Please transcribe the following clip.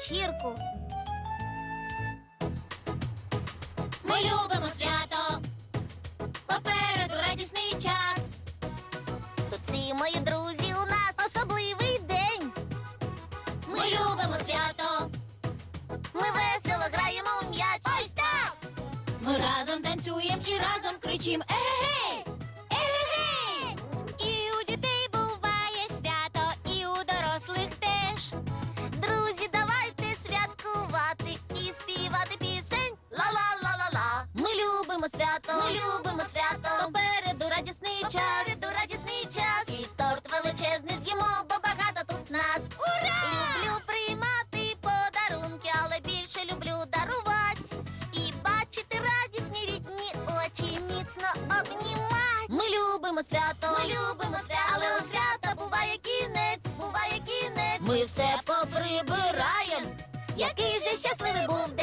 вечірку. Ми любимо свято. Попереду радісний час. Тут всі мої друзі, у нас особливий день. Ми любимо свято. Ми весело граємо у м'яч. Ось так! Ми разом танцюємо і разом кричим Егегей! Любимо свято, ми любимо свято. Попереду радісний час, попереду радісний час. І торт величезний з'їмо, бо багато тут нас. Ура! Люблю приймати подарунки, але більше люблю дарувати. І бачити радісні рідні очі міцно обнімать. Ми любимо свято, ми любимо свято, але у свята буває кінець, буває кінець. Ми все поприбираєм. Який же щасливий був день.